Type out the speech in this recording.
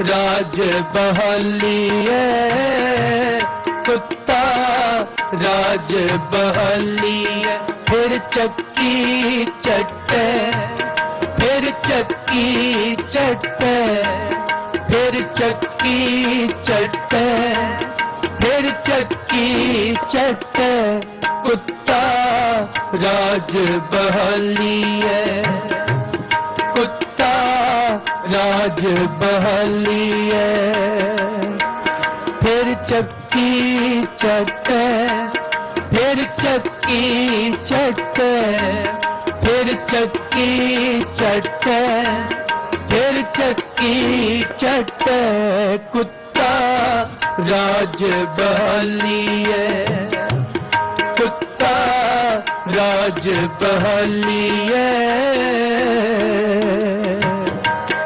ਰਾਜ ਬਹਾਲੀਏ, ਕੁੱਤਾ ਰਾਜ ਬਹਾਲੀਏ। ਫਿਰ ਚੱਕੀ ਚੱਟੇ, ਫਿਰ ਚੱਕੀ ਚੱਟੇ, ਫਿਰ ਚੱਕੀ ਚੱਟੇ, ਫਿਰ ਚੱਕੀ ਚੱਟੇ। ਕੁੱਤਾ ਰਾਜ ਬਹਾਲੀਏ। ਕੁੱਤਾ ਰਾਜ ਬਹਾਲੀਏ, ਫਿਰ ਚੱਕੀ ਚੱਟੇ, ਫਿਰ ਚੱਕੀ ਚੱਟੇ, ਫਿਰ ਚੱਕੀ ਚੱਟੇ, ਫਿਰ ਚੱਕੀ ਚੱਟੇ, ਕੁੱਤਾ ਰਾਜ ਬਹਾਲੀਏ। ਕੁੱਤਾ ਰਾਜ ਬਹਾਲੀਏ।